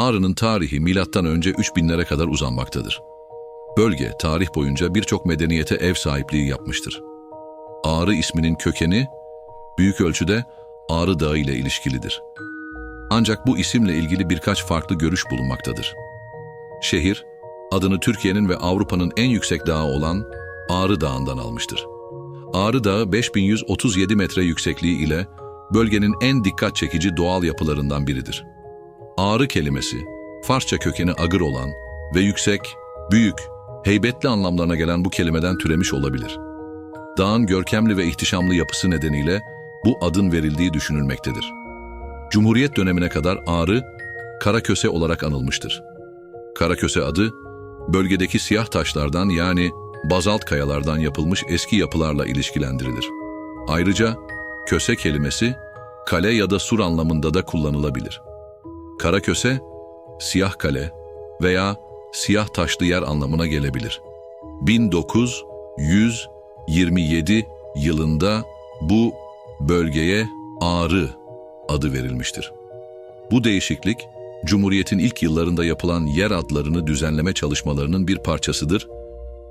Ağrı'nın tarihi milattan önce 3000'lere kadar uzanmaktadır. Bölge tarih boyunca birçok medeniyete ev sahipliği yapmıştır. Ağrı isminin kökeni büyük ölçüde Ağrı Dağı ile ilişkilidir. Ancak bu isimle ilgili birkaç farklı görüş bulunmaktadır. Şehir, adını Türkiye'nin ve Avrupa'nın en yüksek dağı olan Ağrı Dağı'ndan almıştır. Ağrı Dağı 5137 metre yüksekliği ile bölgenin en dikkat çekici doğal yapılarından biridir. Ağrı kelimesi, Farsça kökeni agır olan ve yüksek, büyük, heybetli anlamlarına gelen bu kelimeden türemiş olabilir. Dağın görkemli ve ihtişamlı yapısı nedeniyle bu adın verildiği düşünülmektedir. Cumhuriyet dönemine kadar Ağrı, Karaköse olarak anılmıştır. Karaköse adı, bölgedeki siyah taşlardan yani bazalt kayalardan yapılmış eski yapılarla ilişkilendirilir. Ayrıca köse kelimesi kale ya da sur anlamında da kullanılabilir. Karaköse, siyah kale veya siyah taşlı yer anlamına gelebilir. 1927 yılında bu bölgeye Ağrı adı verilmiştir. Bu değişiklik, Cumhuriyet'in ilk yıllarında yapılan yer adlarını düzenleme çalışmalarının bir parçasıdır